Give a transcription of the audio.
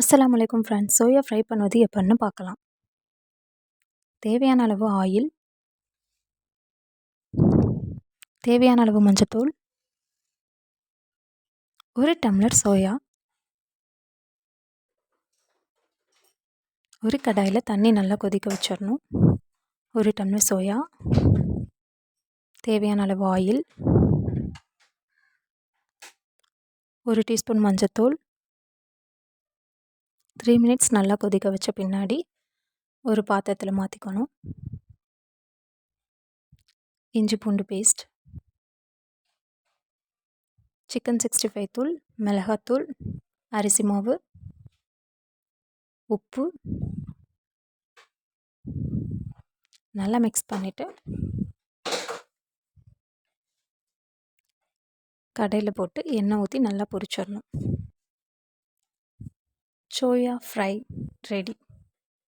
அஸ்லாம் வலைக்கும் friends soya fry பண்ணுவது எப்படின்னு பார்க்கலாம். தேவையான அளவு ஆயில் தேவையான அளவு மஞ்சத்தூள் ஒரு டம்ளர் சோயா ஒரு கடாயில் தண்ணி நல்லா கொதிக்க வச்சிடணும் ஒரு டம்ளர் சோயா தேவையான அளவு ஆயில் ஒரு டீஸ்பூன் மஞ்சத்தூள் த்ரீ மினிட்ஸ் நல்லா கொதிக்க வச்ச பின்னாடி ஒரு பாத்திரத்தில் மாற்றிக்கணும் இஞ்சி பூண்டு பேஸ்ட் சிக்கன் சிக்ஸ்டி ஃபைவ் தூள் மிளகாத்தூள் அரிசி மாவு உப்பு. நல்லா மிக்ஸ் பண்ணிவிட்டு கடையில் போட்டு எண்ணெய் ஊற்றி நல்லா பொரிச்சிடணும். Soya fry ready